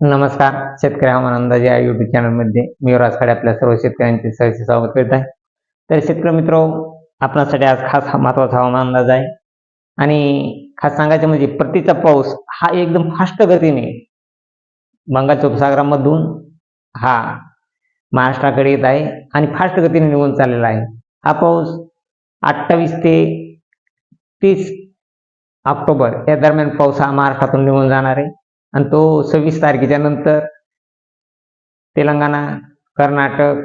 नमस्कार. शेतकरी हवामान अंदाज या युट्यूब चॅनलमध्ये मी राजखाडे आपल्या सर्व शेतकऱ्यांचे सहसे स्वागत करीत आहे. तर शेतकरी मित्र आपणासाठी आज खास हा महत्त्वाचा हवामान अंदाज आहे. आणि खास सांगायचं म्हणजे परतीचा पाऊस हा एकदम फास्ट गतीने बंगालच्या उपसागरामधून हा महाराष्ट्राकडे येत आहे आणि फास्ट गतीने निघून चाललेला आहे. हा पाऊस अठ्ठावीस ते तीस ऑक्टोबर या दरम्यान पाऊस हा महाराष्ट्रातून निघून जाणार आहे. आणि तो सव्वीस तारखेच्या नंतर तेलंगणा कर्नाटक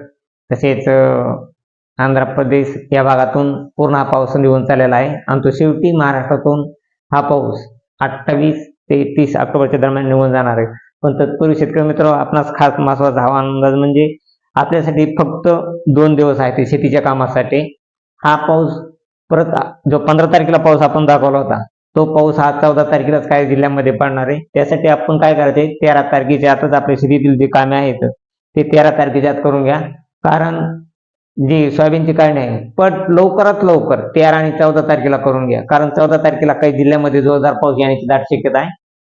तसेच आंध्र प्रदेश या भागातून पूर्ण हा पाऊस निघून चाललेला आहे. आणि तो शेवटी महाराष्ट्रातून हा पाऊस अठ्ठावीस ते तीस ऑक्टोबरच्या दरम्यान निघून जाणार आहे. पण तत्पूर्वी शेतकरी मित्र आपणास खास महत्त्वाचा हवा अंदाज म्हणजे आपल्यासाठी फक्त दोन दिवस आहेत ते शेतीच्या कामासाठी. हा पाऊस परत जो पंधरा तारखेला पाऊस आपण दाखवला होता तो पाऊस हा चौदा तारखेलाच काही जिल्ह्यामध्ये पडणार आहे. त्यासाठी आपण काय करायचे तेरा तारखेच्या आतच आपल्या शेतीतील जे कामे आहेत ते तेरा तारखेच्या आत करून घ्या. कारण जी सोयाबीनची काढणी आहे पण लवकरात लवकर तेरा आणि चौदा तारखेला करून घ्या. कारण चौदा तारखेला काही जिल्ह्यामध्ये जोरदार पाऊस येण्याची दाट शक्यता आहे.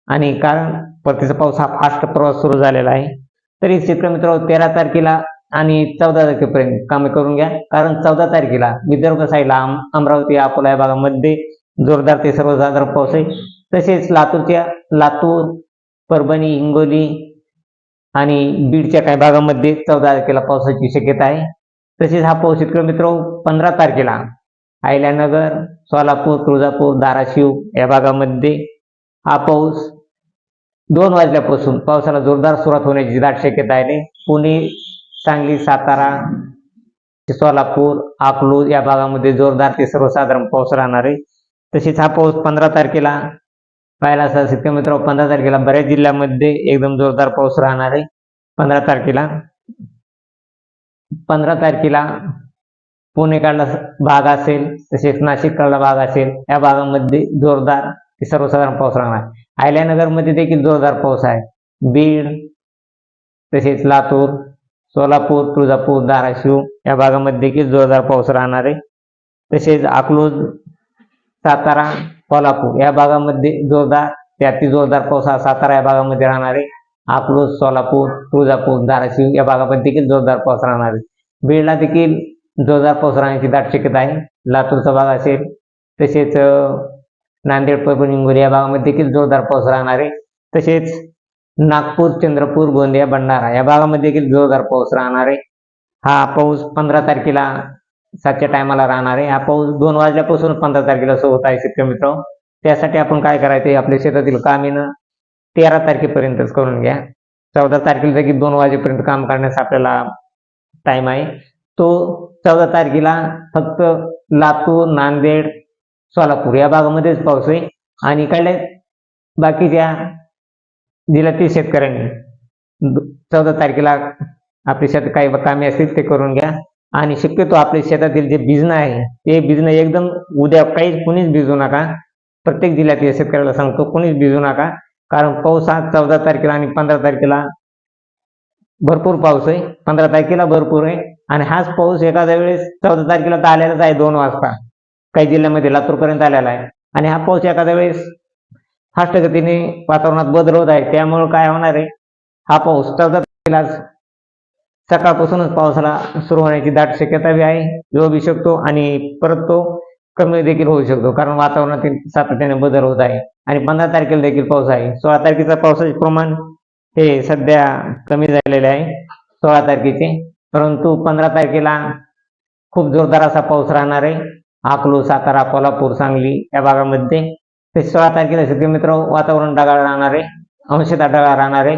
आणि कारण परतीचा पाऊस हा फास्ट प्रवास सुरू झालेला आहे. तरी शेतकरी मित्र तेरा तारखेला आणि चौदा तारखेपर्यंत कामे करून घ्या. कारण चौदा तारखेला विदर्भ साईडला अमरावती अकोला या भागामध्ये जोरदार ते सर्वसाधारण पाऊस आहे तसेच लातूरच्या लातूर परभणी हिंगोली आणि बीडच्या काही भागामध्ये चौदा तारखेला पावसाची शक्यता आहे. तसेच हा पाऊस इतकं मित्र हो, पंधरा तारखेला. अहिल्यानगर सोलापूर तुळजापूर धाराशिव या भागामध्ये हा पाऊस दोन वाजल्यापासून पावसाला जोरदार सुरुवात होण्याची दाट शक्यता आहे. पुणे सांगली सातारा सोलापूर अकलूज या भागामध्ये जोरदार ते सर्वसाधारण पाऊस राहणार आहे. तसेच हा पंधरा तारखेला. पाहिला असा शेतकरी मित्र पंधरा तारखेला बऱ्याच जिल्ह्यामध्ये एकदम जोरदार पाऊस राहणार आहे. तारखेला. पंधरा तारखेला पुणेकडला भाग असेल, तसेच नाशिककडला भाग असेल, या भागामध्ये जोरदार ते सर्वसाधारण पाऊस राहणार. अहिल्यानगरमध्ये देखील जोरदार पाऊस आहे. बीड, तसेच लातूर, सोलापूर, तुळजापूर, धाराशिव या भागामध्ये देखील जोरदार पाऊस राहणार आहे. तसेच अकलूज सातारा कोल्हापूर या भागामध्ये जोरदार त्यातील जोरदार पाऊस हा सातारा या भागामध्ये राहणार आहे. अकलूज सोलापूर तुळजापूर धाराशिव या भागामध्ये देखील जोरदार पाऊस राहणार आहे. बीडला देखील जोरदार पाऊस राहण्याची दाट शक्यता आहे. लातूरचा भाग असेल तसेच नांदेड परभणी हिंगोली या भागामध्ये देखील जोरदार पाऊस राहणार आहे. तसेच नागपूर चंद्रपूर गोंदिया भंडारा या भागामध्ये देखील जोरदार पाऊस राहणार आहे. हा पाऊस पंधरा तारखेला सातच्या टायमाला राहणार. आहे हा पाऊस दोन वाजल्यापासून पंधरा तारखेला सुरू होत आहे शेतकरी मित्र त्यासाठी आपण काय करायचं आपल्या शेतातील कामीनं तेरा तारखेपर्यंतच करून घ्या. चौदा तारखेला देखील दोन वाजेपर्यंत काम करण्यास आपल्याला टाइम आहे. तो चौदा तारखेला फक्त लातूर नांदेड सोलापूर या भागामध्येच पाऊस आहे. आणि इकडले बाकीच्या जिल्ह्यातील शेतकऱ्यांनी चौदा तारखेला आपली शेत काही कामे असतील ते करून घ्या. आणि शक्यतो आपल्या शेतातील जे बिजणं आहे ते बिजणं एकदम उद्या काही कुणीच भिजू नका. प्रत्येक जिल्ह्यातील शेतकऱ्याला सांगतो कुणीच भिजू नका. कारण पाऊस हा चौदा तारखेला आणि पंधरा तारखेला भरपूर पाऊस आहे. पंधरा तारखेला भरपूर आहे. आणि हाच पाऊस एखाद्या वेळेस चौदा तारखेला तर आलेलाच आहे दोन वाजता. काही जिल्ह्यामध्ये लातूरपर्यंत आलेला आहे. आणि हा पाऊस एखाद्या वेळेस फास्ट गतीने वातावरणात बदल होत आहे. त्यामुळे काय होणार आहे? हा पाऊस चौदा तारखेलाच सकाळपासूनच पावसाला सुरू होण्याची दाट शक्यता बी आहे. येऊ बी शकतो आणि परत तो कमी देखील होऊ शकतो. कारण वातावरणातील सातत्याने बदल होत आहे. आणि पंधरा तारखेला देखील पाऊस आहे. सोळा तारखेचा पावसाचे प्रमाण हे सध्या कमी झालेले आहे. सोळा तारखेचे. परंतु पंधरा तारखेला खूप जोरदार असा पाऊस राहणार आहे. आकलू सातारा कोल्हापूर सांगली या भागामध्ये. ते सोळा तारखेला शेतकरी मित्र वातावरण ढगाळ राहणार आहे. अंशता ढगाळ राहणार आहे.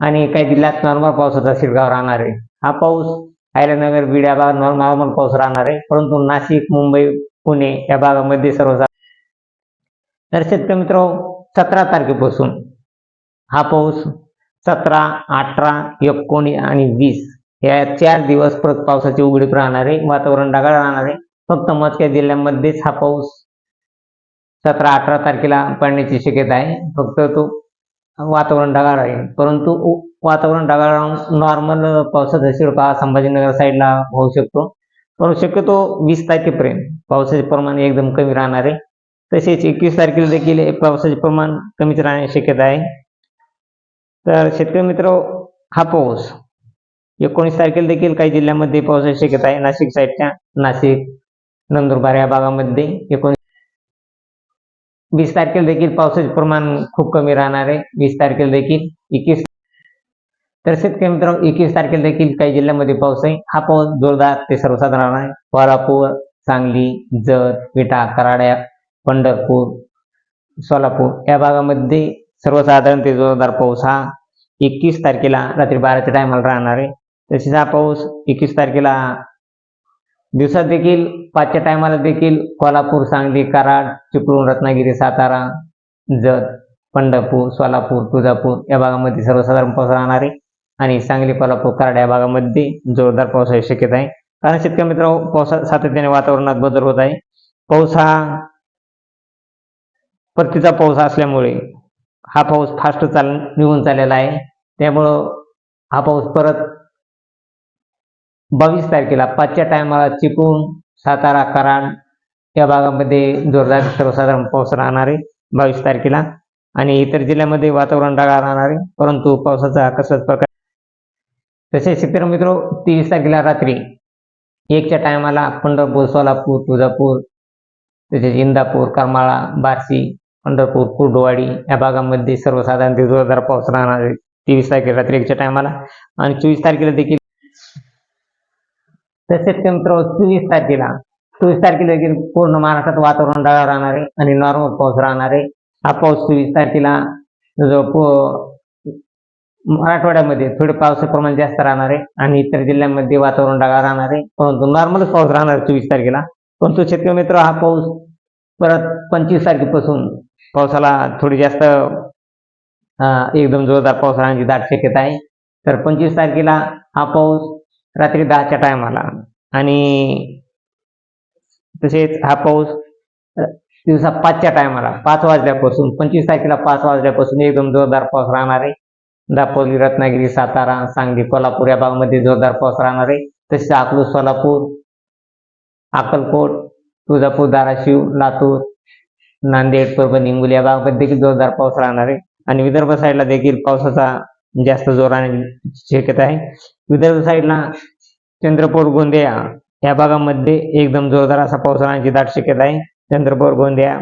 आणि काही जिल्ह्यात नॉर्मल पावसाचा शिरगाव राहणार आहे. हा पाऊस अहिल्यानगर बीड या भागात नॉर्मल पाऊस राहणार आहे. परंतु नाशिक मुंबई पुणे या भागामध्ये सर्व तर शेतकरी मित्र सतरा तारखेपासून हा पाऊस सतरा अठरा एकोणीस आणि वीस या चार दिवस परत पावसाची उघडीप राहणार आहे. वातावरण ढगाळ राहणार आहे. फक्त मोजक्या जिल्ह्यांमध्येच हा पाऊस सतरा अठरा तारखेला पडण्याची शक्यता आहे. फक्त तो वातावरण ढगाळ आहे परंतु वातावरण ढगाळ राहून नॉर्मल पावसाचा शिडका संभाजीनगर साईडला होऊ शकतो. परंतु शक्यतो वीस तारखेपर्यंत पावसाचे प्रमाण एकदम कमी राहणार आहे. तसेच एकवीस तारखेला देखील पावसाचे प्रमाण कमीच राहण्याची शक्यता आहे. तर शेतकरी मित्र हा पाऊस एकोणीस तारखेला देखील काही जिल्ह्यामध्ये पावसाची शक्यता आहे. नाशिक साईडच्या नाशिक नंदुरबार या भागामध्ये एकोणीस वीस तारखेला देखील पावसाचे प्रमाण खूप कमी राहणार आहे. वीस तारखेला देखील एकवीस तर शेतकरी मित्र एकवीस तारखेला देखील काही जिल्ह्यामध्ये पाऊस आहे. हा पाऊस जोरदार ते सर्वसाधारण आहे. कोल्हापूर सांगली जत विटा कराड्या पंढरपूर सोलापूर या भागामध्ये सर्वसाधारण ते जोरदार पाऊस हा एकवीस तारखेला रात्री बाराच्या टायमाला राहणार आहे. तसेच हा पाऊस एकवीस तारखेला दिवसात देखील पाचच्या टायमाला देखील कोल्हापूर सांगली कराड चिपळूण रत्नागिरी सातारा जत पंढरपूर सोलापूर तुळजापूर या भागामध्ये सर्वसाधारण पाऊस राहणार आहे. आणि सांगली कोल्हापूर कराड या भागामध्ये जोरदार पावसाची शक्यता आहे. कारण शेतकरी मित्र पावसात सातत्याने वातावरणात बदल होत आहे. पाऊस हा परतीचा पाऊस असल्यामुळे हा पाऊस फास्ट चाल निघून चाललेला आहे. त्यामुळं हा पाऊस परत बावीस तारखेला पाचच्या टायमाला चिपळूण सातारा कराड या भागामध्ये जोरदार सर्वसाधारण पाऊस राहणार आहे बावीस तारखेला. आणि इतर जिल्ह्यामध्ये वातावरण ढगाळ राहणार आहे परंतु पावसाचा कसलाच प्रकार तसेच शेतकरी मित्र तेवीस तारखेला रात्री एकच्या टायमाला पंढरपूर सोलापूर तुळजापूर तसेच इंदापूर करमाळा बार्शी पंढरपूर कुर्डवाडी या भागामध्ये सर्वसाधारण ते जोरदार पाऊस राहणार आहे. तेवीस तारखेला रात्री एकच्या टायमाला आणि चोवीस तारखेला देखील तसेच ते मित्र चोवीस तारखेला चोवीस तारखेला देखील पूर्ण महाराष्ट्रात वातावरण ढगाळ राहणार आहे आणि नॉर्मल पाऊस राहणार आहे. हा पाऊस चोवीस तारखेला जो मराठवाड्यामध्ये थोडे पावसाचे प्रमाण जास्त राहणार आहे आणि इतर जिल्ह्यांमध्ये वातावरण ढगाळ राहणार आहे. परंतु नॉर्मलच पाऊस राहणार आहे चोवीस तारखेला. परंतु शेतकरी मित्र हा पाऊस परत पंचवीस तारखेपासून पावसाला थोडी जास्त एकदम जोरदार पाऊस राहण्याची दाट शक्यता आहे. तर पंचवीस तारखेला हा पाऊस रात्री दहाच्या टायमाला आणि तसेच हा पाऊस दिवसा पाचच्या टायमाला पाच वाजल्यापासून पंचवीस तारखेला पाच वाजल्यापासून एकदम जोरदार पाऊस राहणार आहे. दापोली रत्नागिरी सातारा सांगली कोल्हापूर या भागामध्ये जोरदार पाऊस राहणार आहे. तसेच अकलूज सोलापूर अक्कलकोट तुळजापूर धाराशिव लातूर नांदेड परभणी हिंगोली या भागामध्ये देखील जोरदार पाऊस राहणार आहे. आणि विदर्भ साईडला देखील पावसाचा जास्त जोराने राहण्याची शक्यता आहे. विदर्भ साईडला चंद्रपूर गोंदिया या भागामध्ये एकदम जोरदार असा पाऊस राहण्याची दाट शक्यता आहे. चंद्रपूर गोंदिया